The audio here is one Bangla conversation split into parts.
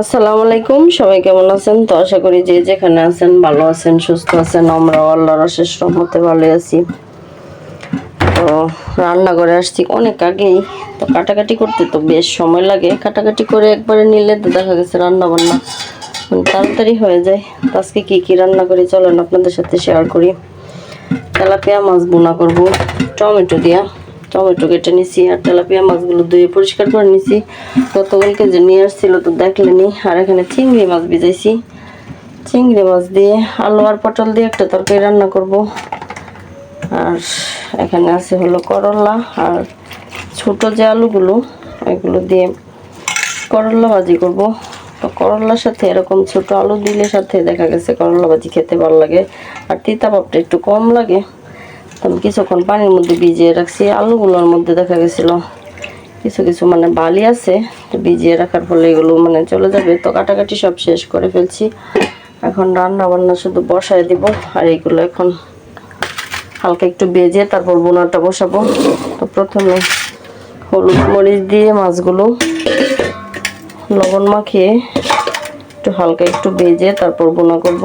আসসালামু আলাইকুম, সবাই কেমন আছেন? তো আশা করি যে যেখানে আছেন ভালো আছেন, সুস্থ আছেন। আমরাও আল্লাহর অশেষ রহমতে ভালো আছি। তো রান্না করে আসছি অনেক আগেই। তো কাটাকাটি করতে তো বেশ সময় লাগে। কাটাকাটি করে একবারে নিলে তো দেখা গেছে রান্না বান্না মানে তাড়াতাড়ি হয়ে যায়। তো আজকে কী কী রান্না করি চলেন আপনাদের সাথে শেয়ার করি। তেলাপিয়া মাছ বোনা করব, টমেটো দিয়া। টমেটো কেটে নিছি আর তেলাপিয়া মাছগুলো ধুয়ে পরিষ্কার করে নিছি। গতকালকে যে নিয়ে আসছিল তো দেখলেনি, আর এখানে চিংড়ি মাছ ভিজাইছি। চিংড়ি মাছ দিয়ে আলু আর পটল দিয়ে একটা তরকারি রান্না করব। আর এখানে আছে হলো করলা আর ছোট যে আলুগুলো এগুলো দিয়ে করলা ভাজি করব। তো করলার সাথে এরকম ছোট আলু দিলে সাথে দেখা গেছে করলা ভাজি খেতে ভালো লাগে। আর তিতা ভাবটা একটু কম লাগে। আমি কিছুক্ষণ পানির মধ্যে ভিজিয়ে রাখছি। আলুগুলোর মধ্যে দেখা গেছিল কিছু কিছু মানে বালি আছে, তো ভিজিয়ে রাখার ফলে এগুলো মানে চলে যাবে। তো কাটাকাটি সব শেষ করে ফেলছি। এখন রান্না বান্না শুধু বসায় দিব, আর এইগুলো এখন হালকা একটু বেজে তারপর বোনাটা বসাবো। তো প্রথমে হলুদ মরিচ দিয়ে মাছগুলো লবণ মাখিয়ে একটু হালকা একটু বেজে তারপর বোনা করব।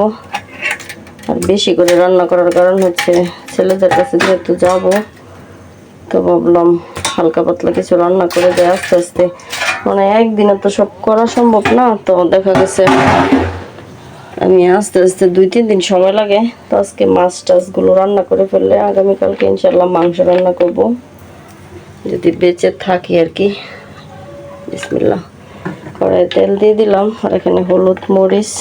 আর বেশি করে রান্না করার কারণ হচ্ছে ছেলেদের কাছে যেহেতু যাব, তো ভাবলাম হালকা পাতলা কিছু রান্না করে দেয় আস্তে আস্তে। মানে একদিনে তো সব করা সম্ভব না, তো দেখা গেছে আমি আস্তে আস্তে দুই তিন দিন সময় লাগে, তো আজকে মাছ টাছগুলো রান্না করে ফেললে আগামীকালকে ইনশাল্লাহ মাংস রান্না করব। যদি বেঁচে থাকি আর কি। বিসমিল্লাহ। কড়াই তেল দিয়ে দিলাম, আর এখানে হলুদ মরিচ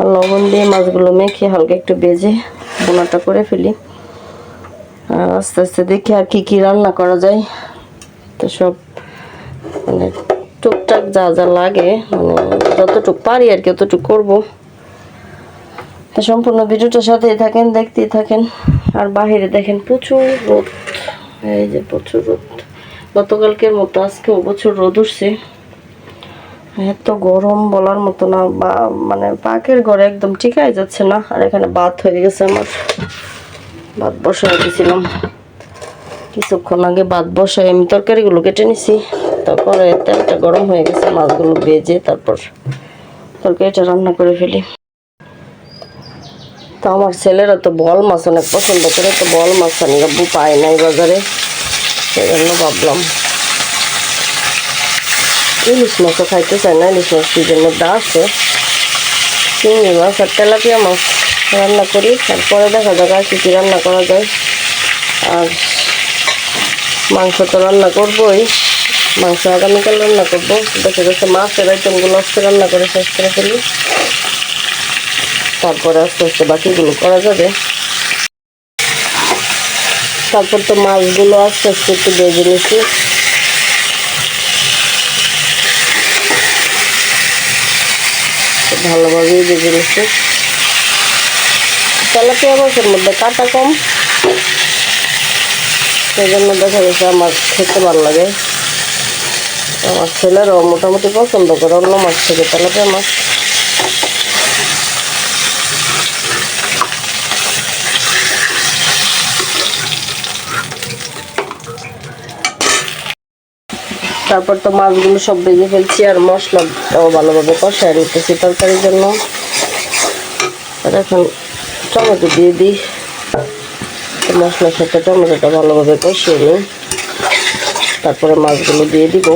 আর লবণ দিয়ে মাছগুলো মেখে হালকা একটু বেজে বোনাটা করে ফেলি। আস্তে আস্তে দেখি আর কি কি রান্না করা যায়। তো সব মানে টুকটাক যা যা লাগে মানে যতটুকু পারি আর কি ততটুকু করব। তো সম্পূর্ণ ভিডিওটার সাথেই থাকেন, দেখতেই থাকেন। আর বাহিরে দেখেন প্রচুর রোদ। এই যে প্রচুর রোদ। গতকালকের মতো আজকেও প্রচুর রোদ উঠছে। এত গরম বলার মতো না, বা মানে পাকের ঘরে একদম ঠিকাই যাচ্ছে না। আর এখানে ভাত হয়ে গেছে আমার। ভাত বসাই দিয়েছিলাম কিছুক্ষণ আগে ভাত বসাই আমি তরকারিগুলো কেটে নিছি। তারপরে তেলটা গরম হয়ে গেছে, মাছগুলো ভেজে তারপর তরকারিটা রান্না করে ফেলি। তো আমার ছেলেরা তো বল মাছ অনেক পছন্দ করে, তো বল মাছ আমি আব্বু পাই নাই বাজারে। সেই জন্য ভাবলাম ইলিশ মাছও খাইতে চায় না, ইলিশ মাছ ফ্রিজের মধ্যে আছে। চিংড়ি মাছ আর তেলাপিয়া মাছ। রান্না করি। তারপরে দেখা যাক আর কী কী রান্না করা যায়। আর মাংস তো রান্না করবোই। মাংস আগামীকাল রান্না করব। দেখা যাচ্ছে মাছের আইটেমগুলো আজকে রান্না করে শেষ করে ফেলি। তারপরে আস্তে আস্তে বাকিগুলো করা যাবে। তারপর তো মাছগুলো আস্তে আস্তে একটু বেজে নিচ্ছি ভালোভাবেই বেজে নিচ্ছি তেলাপিয়া মাছের মধ্যে কাটা কম। সেই জন্য দেখা গেছে আমার খেতে ভালো লাগে। আমার ছেলেরাও মোটামুটি পছন্দ করে, অন্য মাছ থেকে তেলাপিয়া মাছ। তারপর তো মাছগুলো সব ভেজে ফেলছি আর মশলাটাও ভালোভাবে কষায় নিতেছি তরকারির জন্য। এখন টমেটো দিয়ে দিই। মশলার সাথে টমেটোটা ভালোভাবে কষিয়ে নিই। তারপরে মাছগুলো দিয়ে দিব।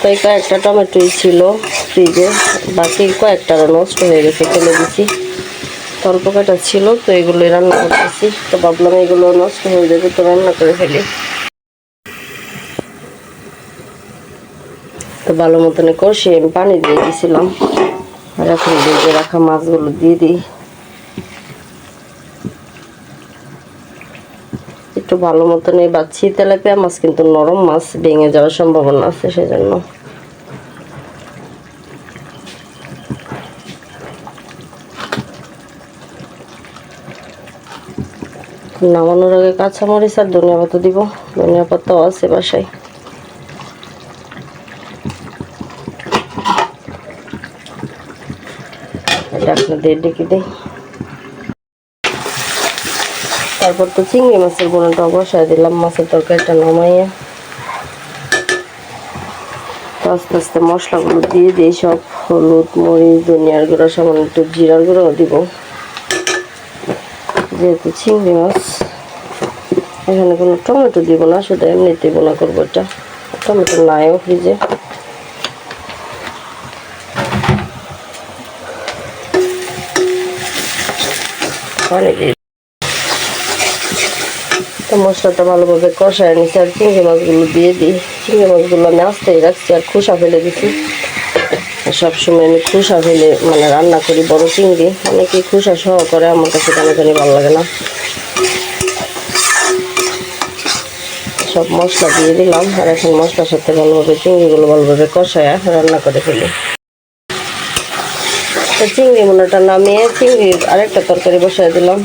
তো এই কয়েকটা টমেটোই ছিল ফ্রিজে। বাকি কয়েকটা নষ্ট হয়ে গেছে ফেলে দিছি। অল্প কয়টা ছিল, তো এগুলোই রান্না করতেছি। তো ভাবলাম এগুলো নষ্ট হয়ে যাবে, তো রান্না করে ফেলি। তো ভালো মতন কষিয়ে আমি পানি দিয়ে দিয়েছিলাম আর এখন রাখা মাছগুলো দিয়ে দিই। একটু ভালো মতন এই বাচ্ছি তেলাপিয়া মাছ, কিন্তু নরম মাছ ভেঙে যাওয়ার সম্ভাবনা আছে সেজন্য। নামানোর আগে কাঁচামরিচ আর ধনিয়া পাতা দিব। ধনিয়া পাতাও আছে বাসায়। ঢাকনা দিয়ে ডেকে দিই। তারপর তো চিংড়ি মাছের বোনাটা বসায় দিলাম, মাছের তরকারিটা নামাইয়া। আস্তে আস্তে মশলাগুলো দিয়ে দিই, সব হলুদ, মরিচ, ধনিয়ার গুঁড়ো, সামান্য একটু জিরার গুঁড়ো দিব। যেহেতু চিংড়ি মাছ, এখানে কোনো টমেটো দিব না, শুধু এমনিতেই বোনা করব এটা। টমেটো নাইও ফ্রিজে। তো মশলাটা ভালোভাবে কষায় নিচ্ছি আর চিংড়ি মাছগুলো দিয়ে দিই। চিংড়ি মাছগুলো আমি আস্তেই রাখছি আর খোসা ফেলে দিচ্ছি সবসময় আমি খোসা ফেলে মানে রান্না করি বড় চিংড়ি। অনেকেই খোসা সহ করে আমার কাছে কেন জানি ভালো লাগে না। সব মশলা দিয়ে দিলাম আর এখন মশলার সাথে ভালোভাবে চিংড়িগুলো ভালোভাবে কষায় রান্না করে ফেলি। চিংড়ি মোনাটা নামিয়ে চিংড়ির আরেকটা তরকারি বসাই দিলাম।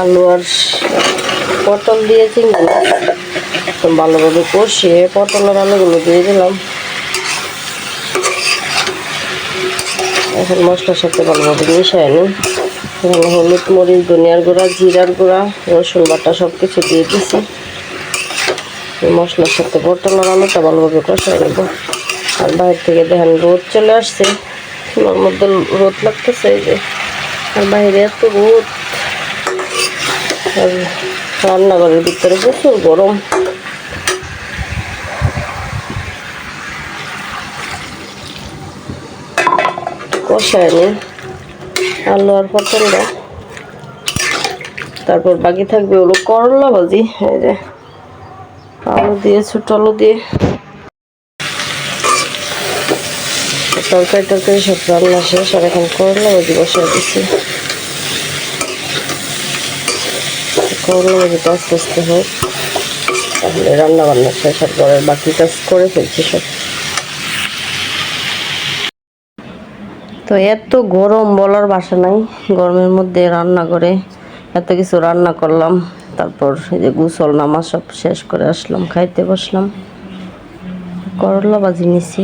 আলু আর পটল দিয়ে চিংড়ি ভালোভাবে কষিয়ে পটল আর আলুগুলো দিয়ে দিলাম। এখন মশলার সাথে ভালোভাবে মিশাই এখানে হলুদ, মরিচ, ধনিয়ার গুঁড়া, জিরার গুঁড়া, রসুন বাটা সব কিছু দিয়ে দিছি। মশলার সাথে পটল আর আলুটা ভালোভাবে কষাই নেব। আর বাইরে থেকে দেখেন রোদ চলে আসছে। চুলার মধ্যে রোদ লাগতেছে এই যে। আর বাইরে এত রোদ। রান্নাঘরের ভিতরে প্রচুর গরম। কষায় নি। আলু আর পটলটা তারপর বাকি থাকবে হলো করলা ভাজি, এই যে আলু দিয়ে, ছোট আলু দিয়ে। তরকারি টরকারি সব রান্না শেষ, আর এখন করলা ভাজি বসে দিচ্ছি। করলা ভাজিটা আস্তে আস্তে হোক তাহলে রান্না বান্না শেষ আর ঘরের বাকি কাজ করে ফেলছি সব। তো এত গরম বলার বাসা নাই, গরমের মধ্যে রান্না করে এত কিছু রান্না করলাম, তারপর এই যে গুসল নামাজ সব শেষ করে আসলাম, খাইতে বসলাম। করলা বাজি নিছি।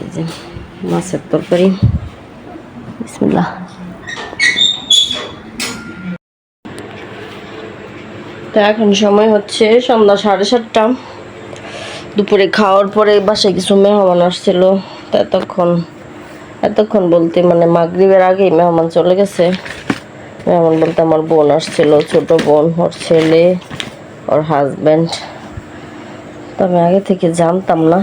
এই যে মাছের তরকারি। বিসমিল্লাহ। এখন সময় হচ্ছে সন্ধ্যা সাড়ে সাতটা। দুপুরে খাওয়ার পরে বাসায় কিছু মেহমান আসছিল, তো এতক্ষণ এতক্ষণ বলতে মানে মাগরিবের আগেই মেহমান চলে গেছে। মেহমান বলতে আমার বোন আসছিল, ছোট বোন, ওর ছেলে, ওর হাজব্যান্ড তো আমি আগে থেকে জানতাম না।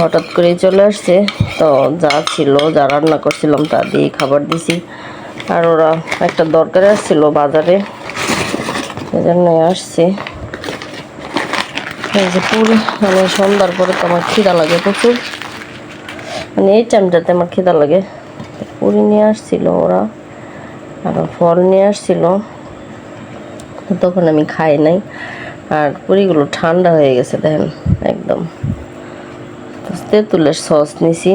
হঠাৎ করেই চলে আসছে, তো যা ছিল, যা রান্না করছিলাম তা দিয়ে খাবার দিছি। আর ওরা একটা দরকারে আসছিল বাজারে। সেজন্য আসছে। এই যে পুরি মানে সন্ধ্যার পরে তো আমার খিদা লাগে প্রচুর। মানে এই টাইমটাতে আমার খিদা লাগে। পুরি নিয়ে আসছিল ওরা, আর ফল নিয়ে আসছিল। তখন আমি খাই নাই। আর পুরিগুলো ঠান্ডা হয়ে গেছে, দেখেন, একদম। তেঁতুলের সস নিছি।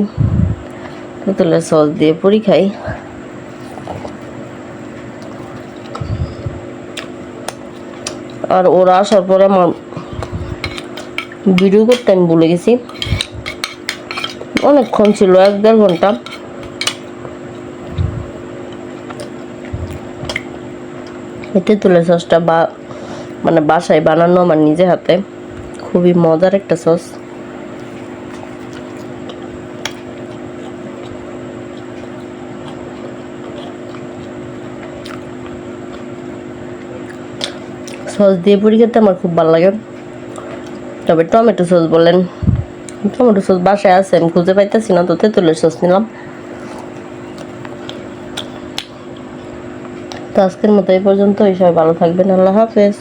তেঁতুলের সস দিয়ে পুরি খাই। আর ওরা আসার পরে আমার ভিডিও করতে আমি বলে গেছি। অনেকক্ষণ ছিল, এক দেড় ঘণ্টা। এতে তুলে সসটা বা মানে বাসায় বানানো আমার নিজে হাতে। খুবই মজার একটা সস সস দিয়ে পুরি খেতে আমার খুব ভালো লাগে। তবে টমেটো সস বলেন। টমেটো সস বাসায় আছে, আমি খুঁজে পাইতেছি না, তো তেঁতুলের সস নিলাম। তো আজকের মতো এই পর্যন্ত এই সবাই ভালো থাকবেন, আল্লাহ হাফেজ।